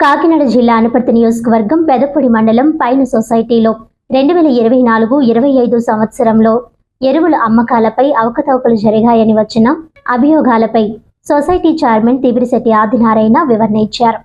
కాకినాడ జిల్లా అనుపర్తి నియోజకవర్గం పెదపొడి మండలం పైన సొసైటీలో రెండు వేల ఇరవై నాలుగు ఇరవై ఐదు సంవత్సరంలో ఎరువుల అమ్మకాలపై అవకతవకలు జరిగాయని వచ్చిన అభియోగాలపై సొసైటీ చైర్మన్ తిబిరిశెట్టి ఆదినారాయణ వివరణ ఇచ్చారు.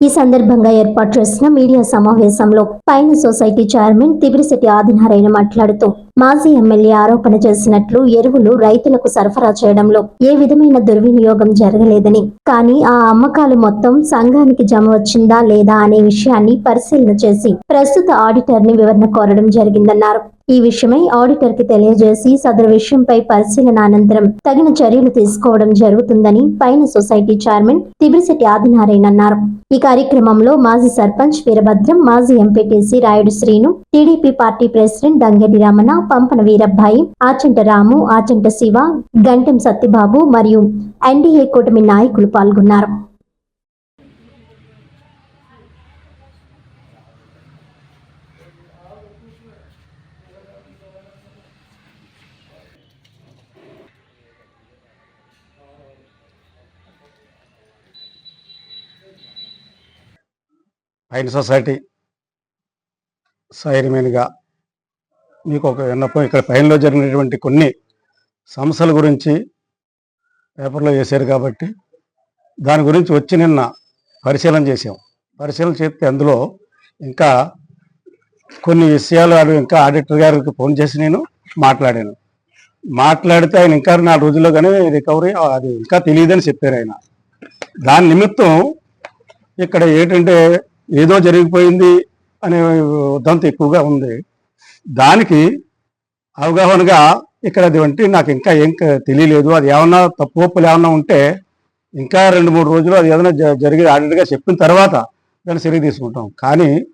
ఈ సందర్భంగా ఏర్పాటు చేసిన మీడియా సమావేశంలో పైన సొసైటీ చైర్మన్ తిబిరిశెట్టి ఆదినారాయణ మాట్లాడుతూ మాజీ ఎమ్మెల్యే ఆరోపణ చేసినట్లు ఎరువులు రైతులకు సరఫరా చేయడంలో ఏ విధమైన దుర్వినియోగం జరగలేదని. కానీ ఆ అమ్మకాలు మొత్తం సంఘానికి జమ వచ్చిందా లేదా అనే విషయాన్ని పరిశీలన చేసి ప్రస్తుత ఆడిటర్ని వివరణ కోరడం జరిగిందన్నారు. ఈ విషయమై ఆడిటర్కి తెలియజేసి సదరు విషయంపై పరిశీలన అనంతరం తగిన చర్యలు తీసుకోవడం జరుగుతుందని పైన సొసైటీ చైర్మన్ తిబిరిశెట్టి ఆదినారాయణ అన్నారు. ఈ కార్యక్రమంలో మాజీ సర్పంచ్ వీరభద్రం మాజీ MPTC Rayudu Srinu TDP party president Dangeti Ramana Pampana Veerabbai Achanta Ramu Achanta Siva Gantem Satyababu మరియు ఎన్డీఏ కూటమి నాయకులు పాల్గొన్నారు. పైన సొసైటీ మీకు ఒక విన్నపం ఇక్కడ పైనలో జరిగినటువంటి కొన్ని సమస్యల గురించి పేపర్లో వేశారు కాబట్టి దాని గురించి వచ్చి నిన్న పరిశీలన చేసాం పరిశీలన చేస్తే అందులో ఇంకా కొన్ని విషయాలు ఆడు ఇంకా ఆడిటర్ గారికి ఫోన్ చేసి నేను మాట్లాడాను. మాట్లాడితే ఆయన ఇంకా నాలుగు రోజుల్లో కానీ రికవరీ అది ఇంకా తెలియదని చెప్పారు ఆయన. దాని నిమిత్తం ఇక్కడ ఏంటంటే ఏదో జరిగిపోయింది అనే ఉదంతం ఎక్కువగా ఉంది. దానికి అవగాహనగా ఇక్కడ అది వంటి నాకు ఇంకా ఏం తెలియలేదు. అది ఏమన్నా తప్పు ఒప్పులు ఏమన్నా ఉంటే ఇంకా రెండు మూడు రోజులు అది ఏదైనా జ- జరిగి చెప్పిన తర్వాత దాన్ని చర్య తీసుకుంటాం. కానీ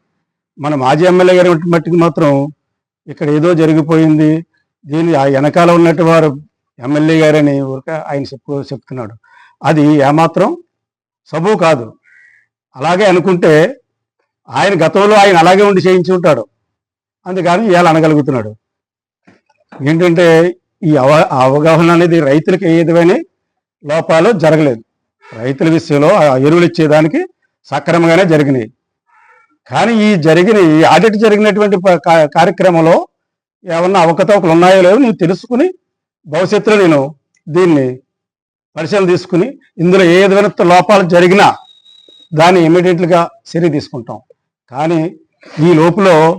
మన మాజీ ఎమ్మెల్యే గారి మట్టికి మాత్రం ఇక్కడ ఏదో జరిగిపోయింది. దీని ఆ వెనకాల ఉన్నట్టు వారు ఎమ్మెల్యే గారని ఊరిక ఆయన చెప్పు చెప్తున్నాడు. అది ఏమాత్రం సబు కాదు. అలాగే అనుకుంటే ఆయన గతంలో ఆయన అలాగే ఉండి చేయించి ఉంటాడు. అందుకని ఇవాళ అనగలుగుతున్నాడు. ఏంటంటే ఈ అవ అవగాహన అనేది రైతులకు ఏ లోపాలు జరగలేదు. రైతుల విషయంలో ఆ ఎరువులు ఇచ్చేదానికి సక్రమంగానే జరిగినాయి. కానీ ఈ జరిగిన ఈ ఆడిట్ జరిగినటువంటి కా- కార్యక్రమంలో ఏమన్నా అవకతవకలు ఉన్నాయో లేవో నేను తెలుసుకుని భవిష్యత్తులో నేను దీన్ని పరిశీలన తీసుకుని ఇందులో ఏ విధమైన లోపాలు జరిగినా దాన్ని ఇమీడియట్గా చర్య తీసుకుంటాం. కానీ ఈ లోపల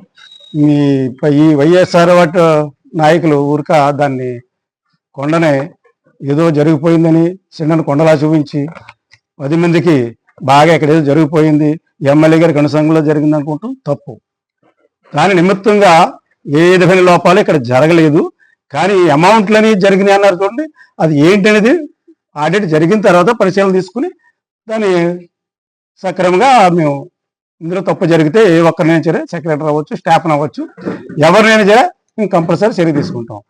మీ ఈ వైఎస్ఆర్ వాటి నాయకులు ఊరిక దాన్ని కొండనే ఏదో జరిగిపోయిందని చిన్నను కొండలా చూపించి పది మందికి బాగా ఇక్కడ ఏదో జరిగిపోయింది ఎమ్మెల్యే గారికి అనుసంగంలో జరిగింది అనుకుంటాం తప్పు. దాని నిమిత్తంగా ఏ విధమైన లోపాలు ఇక్కడ జరగలేదు. కానీ అమౌంట్లు అమౌంట్లని జరిగినాయి అన్నారు చూడండి అది ఏంటనేది ఆడిట్ జరిగిన తర్వాత పరిశీలన తీసుకుని దాన్ని సక్రమంగా మేము ఇందులో తప్పు జరిగితే ఏ ఒక్కరినైనా సరే సెక్రటరీ అవ్వచ్చు స్టాఫ్ అవ్వచ్చు ఎవరినైనా సరే మేము కంపల్సరీ చర్య తీసుకుంటాం.